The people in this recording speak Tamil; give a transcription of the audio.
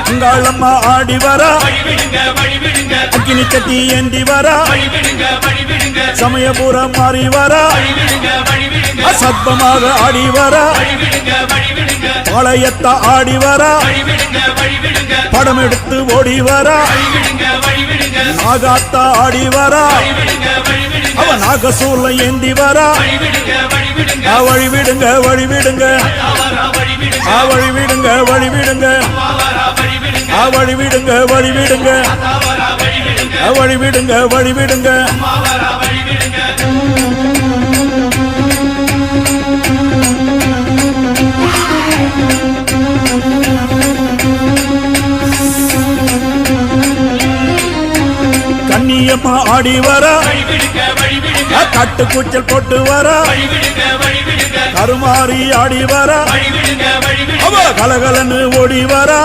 அங்காளம்மா ஆடி வரா அக்கினி கட்டி ஏந்தி வரா சமயபுரம் மாறி வரா அசத்தமாக ஆடி வரா பாளையத்த ஆடி வரா படம் எடுத்து ஓடி வரா நாகாத்தா ஆடி வரா அவ நாகசூர்ல ஏந்தி வரா வழி விடுங்க வழி விடுங்க வழி விடுங்க வழி விடுங்க ஆ, வழி விடுங்க வழி விடுங்க வழி விடுங்க வழி விடுங்க கண்ணியம்மா ஆடி வரா. ஆ, கட்டு கூச்சல் போட்டு வரா. கருமாறி ஆடி வரா. அவ கலகலன்னு ஓடி வரா.